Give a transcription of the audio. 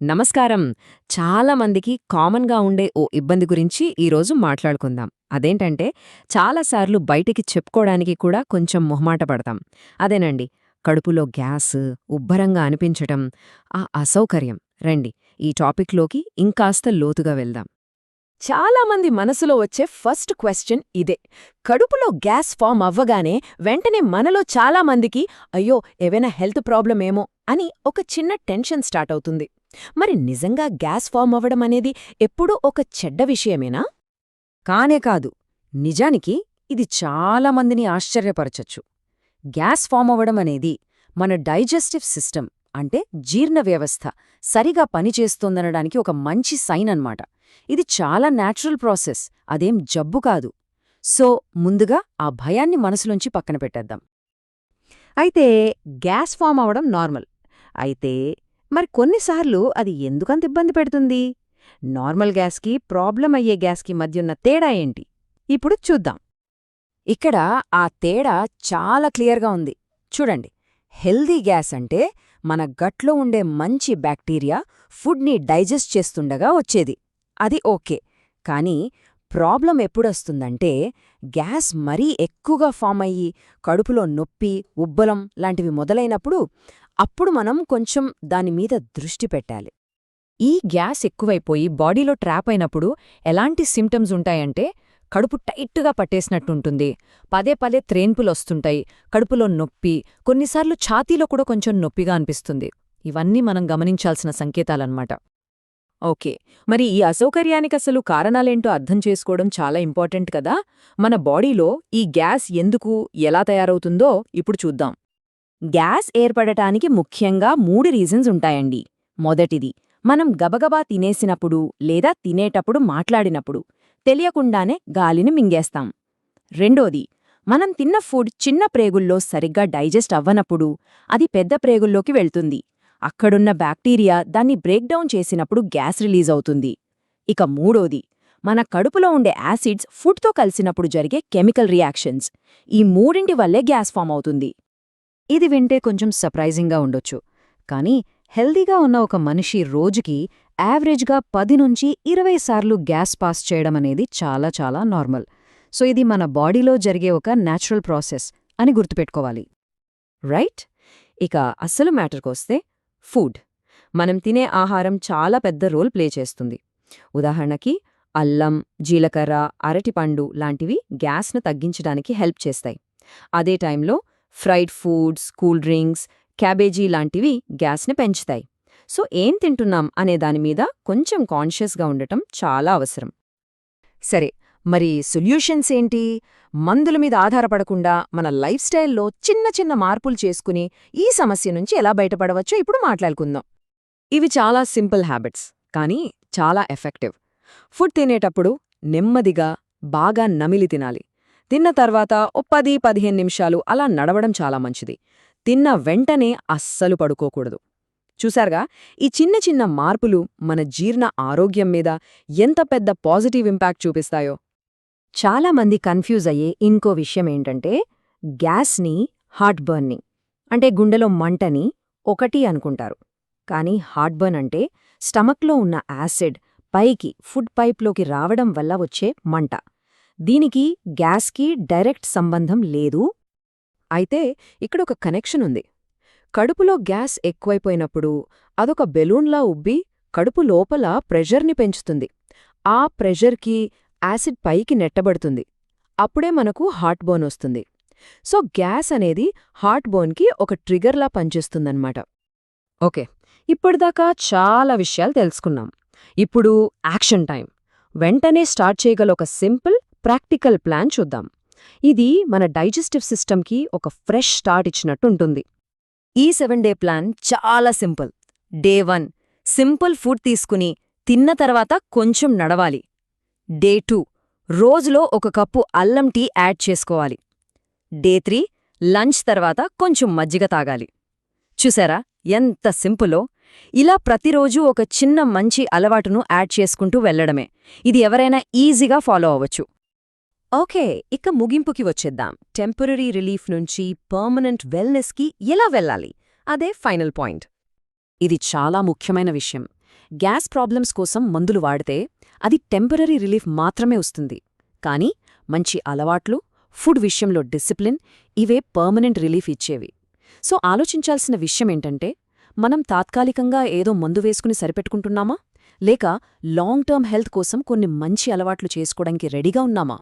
నమస్కారం. చాలా మందికి కామన్గా ఉండే ఓ ఇబ్బంది గురించి ఈరోజు మాట్లాడుకుందాం. అదేంటంటే చాలాసార్లు బయటికి చెప్పుకోవడానికి కూడా కొంచెం మొహమాట పడతాం. అదేనండి కడుపులో గ్యాస్ ఉబ్బరంగా అనిపించటం ఆ అసౌకర్యం. రండి ఈ టాపిక్లోకి ఇంకాస్త లోతుగా వెళ్దాం. చాలామంది మనసులో వచ్చే ఫస్ట్ క్వశ్చన్ ఇదే. కడుపులో గ్యాస్ ఫామ్ అవ్వగానే వెంటనే మనలో చాలామందికి అయ్యో ఏవైనా హెల్త్ ప్రాబ్లమేమో అని ఒక చిన్న టెన్షన్ స్టార్ట్ అవుతుంది. మరి నిజంగా గ్యాస్ ఫామ్ అవ్వడం అనేది ఎప్పుడూ ఒక చెడ్డ విషయమేనా? కానే కాదు. నిజానికి ఇది చాలా మందిని ఆశ్చర్యపరచొచ్చు. గ్యాస్ ఫామ్ అవ్వడం అనేది మన డైజెస్టివ్ సిస్టమ్ అంటే జీర్ణ వ్యవస్థ సరిగా పనిచేస్తోందనడానికి ఒక మంచి సైన్ అన్నమాట. ఇది చాలా న్యాచురల్ ప్రాసెస్ అదేం జబ్బు కాదు. సో ముందుగా ఆ భయాన్ని మనసులోంచి పక్కన పెట్టేద్దాం. అయితే గ్యాస్ ఫామ్ అవడం నార్మల్. అయితే మరి కొన్నిసార్లు అది ఎందుకంత ఇబ్బంది పెడుతుంది? నార్మల్ గ్యాస్కి ప్రాబ్లం అయ్యే గ్యాస్కి మధ్యున్న తేడా ఏంటి? ఇప్పుడు చూద్దాం. ఇక్కడ ఆ తేడా చాలా క్లియర్గా ఉంది. చూడండి. హెల్దీ గ్యాస్ అంటే మన గట్లో ఉండే మంచి బ్యాక్టీరియా ఫుడ్ని డైజెస్ట్ చేస్తుండగా వచ్చేది. అది ఓకే. కానీ ప్రాబ్లం ఎప్పుడొస్తుందంటే గ్యాస్ మరీ ఎక్కువగా ఫామ్ అయ్యి కడుపులో నొప్పి ఉబ్బలం లాంటివి మొదలైనప్పుడు అప్పుడు మనం కొంచెం దానిమీద దృష్టి పెట్టాలి. ఈ గ్యాస్ ఎక్కువైపోయి బాడీలో ట్రాప్ అయినప్పుడు ఎలాంటి సిమ్టమ్స్ ఉంటాయంటే కడుపు టైట్గా పట్టేసినట్టుంటుంది. పదే పదే త్రేన్పులొస్తుంటాయి కడుపులో నొప్పి కొన్నిసార్లు ఛాతీలో కూడా కొంచెం నొప్పిగా అనిపిస్తుంది. ఇవన్నీ మనం గమనించాల్సిన సంకేతాలన్నమాట. ఓకే. మరి ఈ అసౌకర్యానికి అసలు కారణాలేంటో అర్థం చేసుకోవడం చాలా ఇంపార్టెంట్ కదా? మన బాడీలో ఈ గ్యాస్ ఎందుకు ఎలా తయారవుతుందో ఇప్పుడు చూద్దాం. గ్యాస్ ఏర్పడటానికి ముఖ్యంగా మూడు రీజన్స్ ఉంటాయండి. మొదటిది మనం గబగబా తినేసినప్పుడు లేదా తినేటప్పుడు మాట్లాడినప్పుడు తెలియకుండానే గాలిని మింగేస్తాం. రెండోది మనం తిన్న ఫుడ్ చిన్న ప్రేగుల్లో సరిగ్గా డైజెస్ట్ అవ్వనప్పుడు అది పెద్ద ప్రేగుల్లోకి వెళ్తుంది. అక్కడున్న బ్యాక్టీరియా దాన్ని బ్రేక్డౌన్ చేసినప్పుడు గ్యాస్ రిలీజ్ అవుతుంది. ఇక మూడోది మన కడుపులో ఉండే యాసిడ్స్ ఫుడ్తో కలిసినప్పుడు జరిగే కెమికల్ రియాక్షన్స్. ఈ మూడింటి వల్లే గ్యాస్ ఫామ్ అవుతుంది. ఇది వింటే కొంచెం సర్ప్రైజింగ్గా ఉండొచ్చు. కానీ హెల్దీగా ఉన్న ఒక మనిషి రోజుకి యావరేజ్గా పది నుంచి ఇరవై సార్లు గ్యాస్ పాస్ చేయడం అనేది చాలా చాలా నార్మల్. సో ఇది మన బాడీలో జరిగే ఒక న్యాచురల్ ప్రాసెస్ అని గుర్తుపెట్టుకోవాలి. రైట్? ఇక అస్సలు మ్యాటర్కొస్తే ఫుడ్. మనం తినే ఆహారం చాలా పెద్ద రోల్ ప్లే చేస్తుంది. ఉదాహరణకి అల్లం జీలకర్ర అరటిపండు లాంటివి గ్యాస్ను తగ్గించడానికి హెల్ప్ చేస్తాయి. అదే టైంలో fried foods cool drinks cabbage లాంటివి గ్యాస్ని పెంచుతాయి. సో ఏం తింటున్నాం అనే దానిమీద కొంచెం కాన్షియస్గా ఉండటం చాలా అవసరం. సరే మరి సొల్యూషన్స్ ఏంటి? మందుల మీద ఆధారపడకుండా మన లైఫ్ స్టైల్లో చిన్న చిన్న మార్పులు చేసుకుని ఈ సమస్య నుంచి ఎలా బయటపడవచ్చో ఇప్పుడు మాట్లాడుకుందాం. ఇవి చాలా సింపుల్ హ్యాబిట్స్ కానీ చాలా ఎఫెక్టివ్. ఫుడ్ తినేటప్పుడు నెమ్మదిగా బాగా నమిలి తినాలి. తిన్న తర్వాత ఓ పది పదిహేను నిమిషాలు అలా నడవడం చాలా మంచిది. తిన్న వెంటనే అస్సలు పడుకోకూడదు. చూశారుగా? ఈ చిన్న చిన్న మార్పులు మన జీర్ణ ఆరోగ్యం మీద ఎంత పెద్ద పాజిటివ్ ఇంపాక్ట్ చూపిస్తాయో. చాలామంది కన్ఫ్యూజ్ అయ్యే ఇంకో విషయం ఏంటంటే గ్యాస్ని హార్ట్ బర్న్ని అంటే గుండెలో మంటని ఒకటి అనుకుంటారు. కానీ హార్ట్ బర్న్ అంటే స్టమక్లో ఉన్న యాసిడ్ పైకి ఫుడ్ పైప్లోకి రావడం వల్ల వచ్చే మంట. దీనికి గ్యాస్కి డైరెక్ట్ సంబంధం లేదు. అయితే ఇక్కడొక కనెక్షన్ ఉంది. కడుపులో గ్యాస్ ఎక్కువైపోయినప్పుడు అదొక బెలూన్లా ఉబ్బి కడుపు లోపల ప్రెషర్ని పెంచుతుంది. ఆ ప్రెషర్కి యాసిడ్ పైకి నెట్టబడుతుంది. అప్పుడే మనకు హార్ట్ బోన్ వస్తుంది. సో గ్యాస్ అనేది హార్ట్ బోన్కి ఒక ట్రిగర్లా పనిచేస్తుందన్నమాట. ఓకే ఇప్పటిదాకా చాలా విషయాలు తెలుసుకున్నాం. ఇప్పుడు యాక్షన్ టైం. వెంటనే స్టార్ట్ చేయగల ఒక సింపుల్ ప్రాక్టికల్ ప్లాన్ చూద్దాం. ఇది మన డైజెస్టివ్ సిస్టమ్కి ఒక ఫ్రెష్ స్టార్ట్ ఇచ్చినట్టుంటుంది ఈ సెవెన్ డే ప్లాన్ చాలా simple. Day one simple food తీసుకుని తిన్న తర్వాత కొంచెం నడవాలి. డే టూ రోజులో ఒక కప్పు అల్లం టీ యాడ్ చేసుకోవాలి. డే త్రీ లంచ్ తర్వాత కొంచెం మజ్జిగ తాగాలి. చూసారా? ఎంత సింపులో! ఇలా ప్రతిరోజూ ఒక చిన్న మంచి అలవాటును యాడ్ చేసుకుంటూ వెళ్ళడమే ఇది ఎవరైనా ఈజీగా ఫాలో అవ్వచ్చు. ఓకే ఇక ముగింపుకి వచ్చేద్దాం. టెంపరీ రిలీఫ్ నుంచి పర్మనెంట్ వెల్నెస్కి ఎలా వెళ్ళాలి? అదే ఫైనల్ పాయింట్. ఇది చాలా ముఖ్యమైన విషయం. గ్యాస్ ప్రాబ్లమ్స్ కోసం మందులు వాడితే అది టెంపరరీ రిలీఫ్ మాత్రమే వస్తుంది. కానీ మంచి అలవాట్లు ఫుడ్ విషయంలో డిసిప్లిన్ ఇవే పర్మనెంట్ రిలీఫ్ ఇచ్చేవి. సో ఆలోచించాల్సిన విషయమేంటంటే మనం తాత్కాలికంగా ఏదో మందు వేసుకుని సరిపెట్టుకుంటున్నామా? లేక లాంగ్ టర్మ్ హెల్త్ కోసం కొన్ని మంచి అలవాట్లు చేసుకోవడానికి రెడీగా ఉన్నామా?